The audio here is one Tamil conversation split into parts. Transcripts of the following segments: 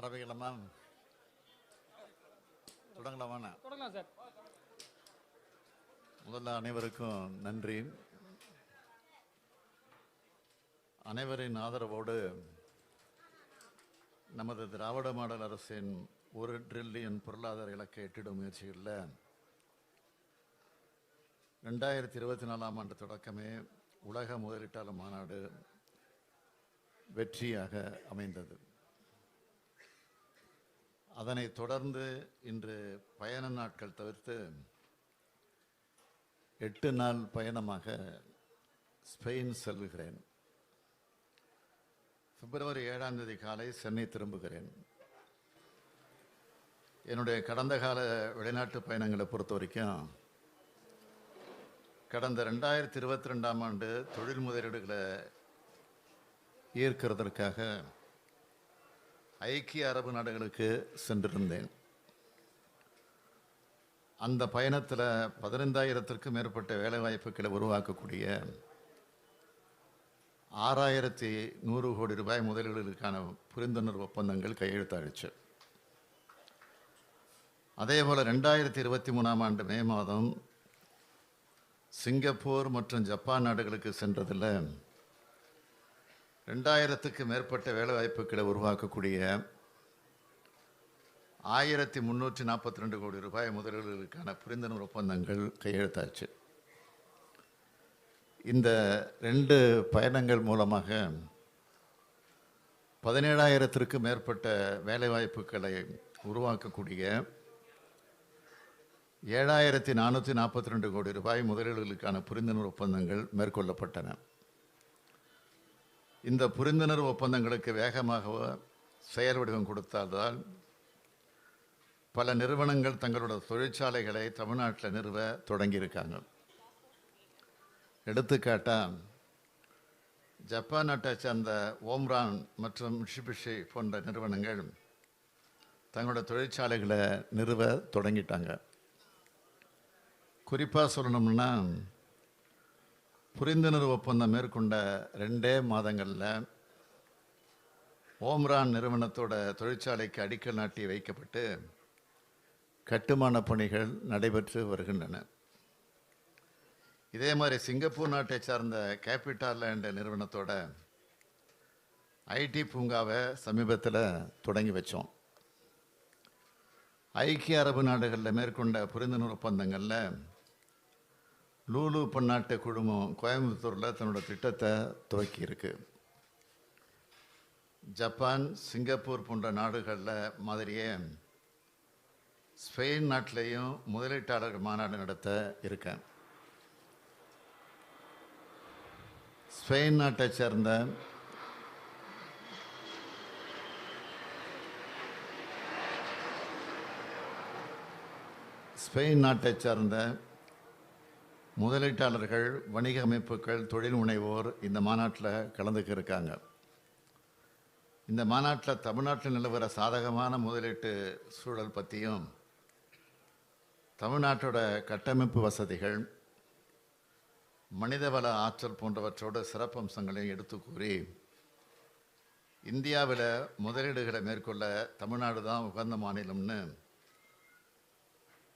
ஆரம்பிக்கலாமா தொடங்கலாம் சார் முதல்ல அனைவருக்கும் நன்றி. அனைவரின் ஆதரவோடு நமது திராவிட மாடல் அரசின் ஒரு ட்ரில்லியன் பொருளாதார இலக்கை எட்டிடும் முயற்சிகளில் ரெண்டாயிரத்தி இருபத்தி நாலாம் ஆண்டு தொடக்கமே உலக முதலீட்டாளர் மாநாடு வெற்றியாக அமைந்தது. அதனைத் தொடர்ந்து இன்று பயண நாட்கள் தவிர்த்து எட்டு நாள் பயணமாக ஸ்பெயின் செல்லுகிறேன். பிப்ரவரி ஏழாம் தேதி காலை சென்னை திரும்புகிறேன். என்னுடைய கடந்த கால வெளிநாட்டு பயணங்களை பொறுத்த வரைக்கும் கடந்த ரெண்டாயிரத்தி இருபத்தி ரெண்டாம் ஆண்டு தொழில் முதலீடுகளை ஈர்க்கிறதற்காக ஐக்கிய அரபு நாடுகளுக்கு சென்றிருந்தேன். அந்த பயணத்தில் பதினைந்தாயிரத்திற்கும் மேற்பட்ட வேலைவாய்ப்புகளை உருவாக்கக்கூடிய ஆறாயிரத்தி நூறு கோடி ரூபாய் முதலீடுகளுக்கான புரிந்துணர்வு ஒப்பந்தங்கள் கையெழுத்தாயிடுச்சு அதே போல் ரெண்டாயிரத்தி இருபத்தி மூணாம் ஆண்டு மே மாதம் சிங்கப்பூர் மற்றும் ஜப்பான் நாடுகளுக்கு சென்றதில் ரெண்டாயிரத்துக்கு மேற்பட்ட வேலைவாய்ப்புகளை உருவாக்கக்கூடிய ஆயிரத்தி முந்நூற்றி நாற்பத்தி ரெண்டு கோடி ரூபாய் முதலீடுகளுக்கான புரிந்துணர்வு ஒப்பந்தங்கள் கையெழுத்தாச்சு. இந்த ரெண்டு பயணங்கள் மூலமாக பதினேழாயிரத்திற்கு மேற்பட்ட வேலைவாய்ப்புகளை உருவாக்கக்கூடிய ஏழாயிரத்தி நானூற்றி நாற்பத்தி ரெண்டு கோடி ரூபாய் முதலீடுகளுக்கான புரிந்துணர்வு ஒப்பந்தங்கள் மேற்கொள்ளப்பட்டன. இந்த புரிந்துணர்வு ஒப்பந்தங்களுக்கு வேகமாக செயல் வடிவம் கொடுத்தால்தான் பல நிறுவனங்கள் தங்களோட தொழிற்சாலைகளை தமிழ்நாட்டில் நிறுவ தொடங்கியிருக்காங்க. எடுத்துக்காட்டாக ஜப்பான் நாட்டை சேர்ந்த ஓம்ரான் மற்றும் மிஷிபிஷி போன்ற நிறுவனங்கள் தங்களோட தொழிற்சாலைகளை நிறுவ தொடங்கிட்டாங்க. குறிப்பாக சொல்லணும்னா புரிந்துணர்வு ஒப்பந்தம் மேற்கொண்ட ரெண்டே மாதங்களில் ஓம்ரான் நிறுவனத்தோட தொழிற்சாலைக்கு அடிக்கல் நாட்டி வைக்கப்பட்டு கட்டுமான பணிகள் நடைபெற்று வருகின்றன. இதே மாதிரி சிங்கப்பூர் நாட்டை சார்ந்த கேபிட்டல் லேண்ட் நிறுவனத்தோட ஐடி பூங்காவை சமீபத்தில் தொடங்கி வச்சோம். ஐக்கிய அரபு நாடுகளில் மேற்கொண்ட புரிந்துணர்வு ஒப்பந்தங்களில் லூலு பன்னாட்டு குழுமம் கோயம்புத்தூரில் தன்னோட திட்டத்தை துவக்கியிருக்கு. ஜப்பான் சிங்கப்பூர் போன்ற நாடுகளில் மாதிரியே ஸ்பெயின் நாட்டிலையும் முதலீட்டாளர் மாநாடு நடத்த இருக்கேன் ஸ்பெயின் நாட்டை சேர்ந்த ஸ்பெயின் நாட்டை சேர்ந்த முதலீட்டாளர்கள் வணிக அமைப்புகள் தொழில் முனைவோர் இந்த மாநாட்டில் கலந்துக்க இருக்காங்க. இந்த மாநாட்டில் தமிழ்நாட்டில் நிலவர சாதகமான முதலீட்டு சூழல் பற்றியும் தமிழ்நாட்டோட கட்டமைப்பு வசதிகள் மனிதவள ஆற்றல் போன்றவற்றோட சிறப்பம்சங்களையும் எடுத்து கூறி இந்தியாவில் முதலீடுகளை மேற்கொள்ள தமிழ்நாடு தான் உகந்த மாநிலம்னு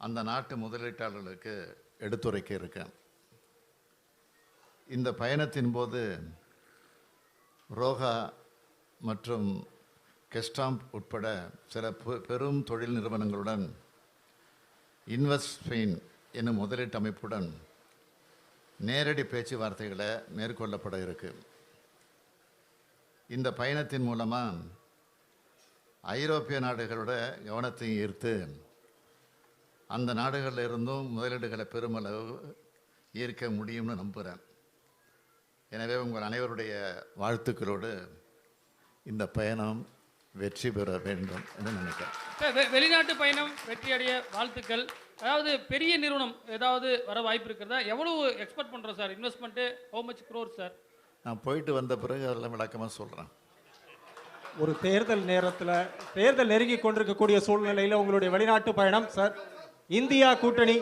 அந்த நாட்டு முதலீட்டாளர்களுக்கு எடுத்துரைக்க இருக்கேன் இந்த பயணத்தின் போது ரோகா மற்றும் கெஸ்டாம்ப் உட்பட சில பெ- பெரும் தொழில் நிறுவனங்களுடன் இன்வெஸ்ட் ஸ்பெயின் என்னும் முதலீட்டு அமைப்புடன் நேரடி பேச்சுவார்த்தைகளை மேற்கொள்ளப்பட இருக்கு. இந்த பயணத்தின் மூலமாக ஐரோப்பிய நாடுகளோட கவனத்தையும் ஈர்த்து அந்த நாடுகளில் இருந்தும் முதலீடுகளை பெருமளவு ஈர்க்க முடியும்னு நம்புகிறேன் எனவே உங்கள் அனைவருடைய வாழ்த்துக்களோடு இந்த பயணம் வெற்றி பெற வேண்டும் என்று நினைக்கிறேன். சார் வெ- வெளிநாட்டு பயணம் வெற்றி அடைய வாழ்த்துக்கள். அதாவது பெரிய நிறுவனம் ஏதாவது வர வாய்ப்பு இருக்கிறதா? எவ்வளவு எக்ஸ்பெக்ட் பண்ணுறோம் sir? Investment how much crore sir? நான் போயிட்டு வந்த பிறகு அதெல்லாம் விளக்கமாக சொல்கிறேன் ஒரு தேர்தல் நேரத்தில் தேர்தல் நெருங்கி கொண்டிருக்கக்கூடிய சூழ்நிலையில் உங்களுடைய வெளிநாட்டு பயணம் சார்? இந்தியா கூட்டணி